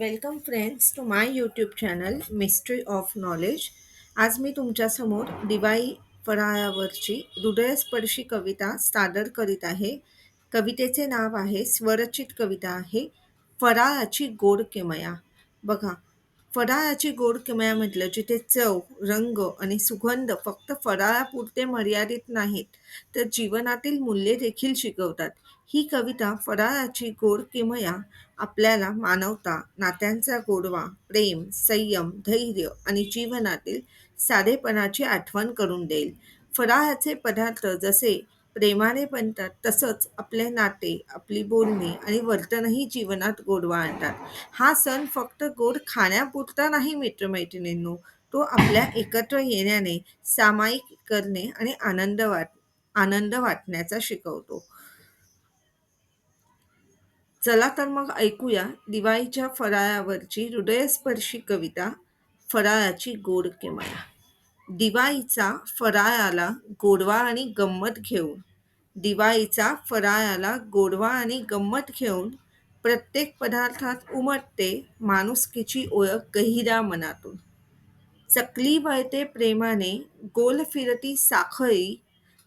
Welcome friends to my YouTube channel mystery of knowledge आज मी तुमच्यासमोर दिवाळी फराळावरची हृदयस्पर्शी कविता सादर करीत आहे. कवितेचे नाव आहे स्वरचित कविता आहे फराळाची गोड किमया. बघा फराळाची गोड किमया म्हटलं जिथे चव रंग आणि सुगंध फक्त फराळापुरते मर्यादित नाहीत तर जीवनातील मूल्ये देखील शिकवतात. ही कविता फराळाची गोड किमया आपल्याला मानवता नात्यांचा गोडवा प्रेम संयम धैर्य आणि जीवनातील साधेपणाची आठवण करून देईल. फराळाचे पदार्थ जसे प्रेमाने बनतात तसंच आपले नाते आपली बोलणे आणि वर्तनही जीवनात गोडवा आणतात. हा सण फक्त गोड खाण्यापुरता नाही मित्रमैत्रिणींनो. तो आपल्या एकत्र येण्याने सामायिक करणे आणि आनंद वाट आनंद वाटण्याचा शिकवतो. चला तर मग ऐकूया दिवाळीच्या फराळावरची हृदयस्पर्शी कविता फराळाची गोड किमया. दिवाळीचा फराळाला गोडवा आणि गंमत घेऊन. दिवाळीचा फराळाला गोडवा आणि गंमत घेऊन प्रत्येक पदार्थात उमटते माणुसकीची ओळख गहिरा मनातून. चकली वळते प्रेमाने गोल फिरती साखळी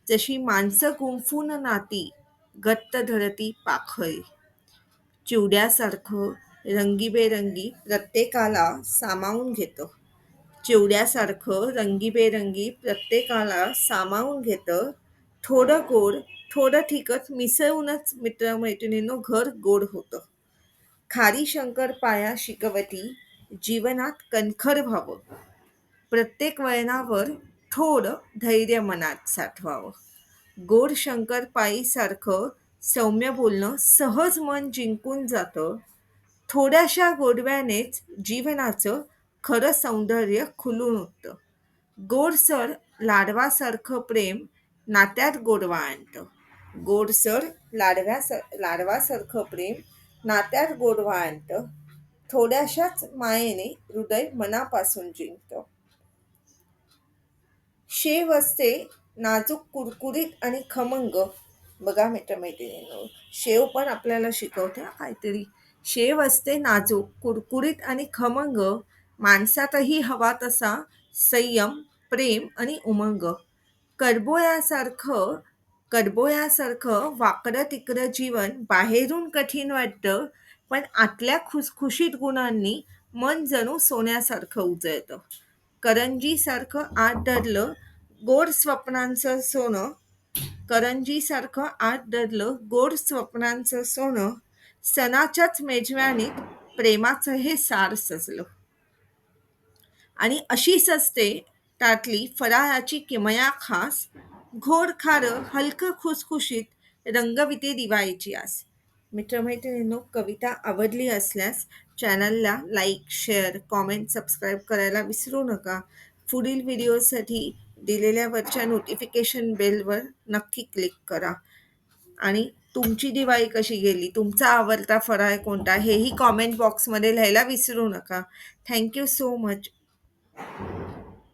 जशी माणसं गुंफून नाती घट्ट धरती पाखळी. चिवड्यासारखं रंगीबेरंगी प्रत्येकाला सामावून घेतं. चिवड्यासारखं रंगीबेरंगी प्रत्येकाला सामावून घेतं. थोडं गोड थोडं ठीकच मिसळूनच मित्रमैत्रिणींनो घर गोड होतं. खारी शंकर पाया शिकवती जीवनात कणखर व्हावं. प्रत्येक वळणावर थोडं धैर्य मनात साठवावं. गोड शंकरपाळीसारखं सौम्य बोलणं सहज मन जिंकून जातं. थोड्याशा गोडव्यानेच जीवनाचं खरं सौंदर्य खुलून उठतं गोडसर लाडवासारखं प्रेम नात्यात गोडवा आणतं. गोडसर लाडव्यास लाडवासारखं प्रेम नात्यात गोडवा आणतं थोड्याशाच मायेने हृदय मनापासून जिंकतं. शेव असते नाजूक कुरकुरीत आणि खमंग. बघा मित्रमैत्रिणींनो शेव पण आपल्याला शिकवते काहीतरी. शेव असते नाजूक कुरकुरीत आणि खमंग. माणसातही हवा तसा संयम प्रेम आणि उमंग. करबोयासारखं करबोळ्यासारखं वाकडं तिकडं जीवन बाहेरून कठीण वाटतं पण आतल्या खुसखुशीत गुणांनी मन जणू सोन्यासारखं उजळतं. करंजीसारखं आत दडलं गोड स्वप्नांचं सोनं. करंजीसारखं आत दडलं गोड स्वप्नांचं सोनं. सणाच्याच मेजवानीत प्रेमाचं हे सार सजलं. आणि अशीच असते त्यातली फराळाची किमया खास घोड खारं हलकं खुसखुशीत रंगविते दिवाळीची आस. मित्रमैत्रिणींनो कविता आवडली असल्यास चॅनलला लाईक शेअर कॉमेंट सबस्क्राईब करायला विसरू नका. पुढील व्हिडिओसाठी दिलेल्या वरच्या नोटिफिकेशन बेलवर नक्की क्लिक करा. आणि तुमची दिवाळी कशी गेली? तुमचा आवडता फराळ कोणता? हेही कॉमेंट बॉक्समध्ये लिहायला विसरू नका. Thank you so much.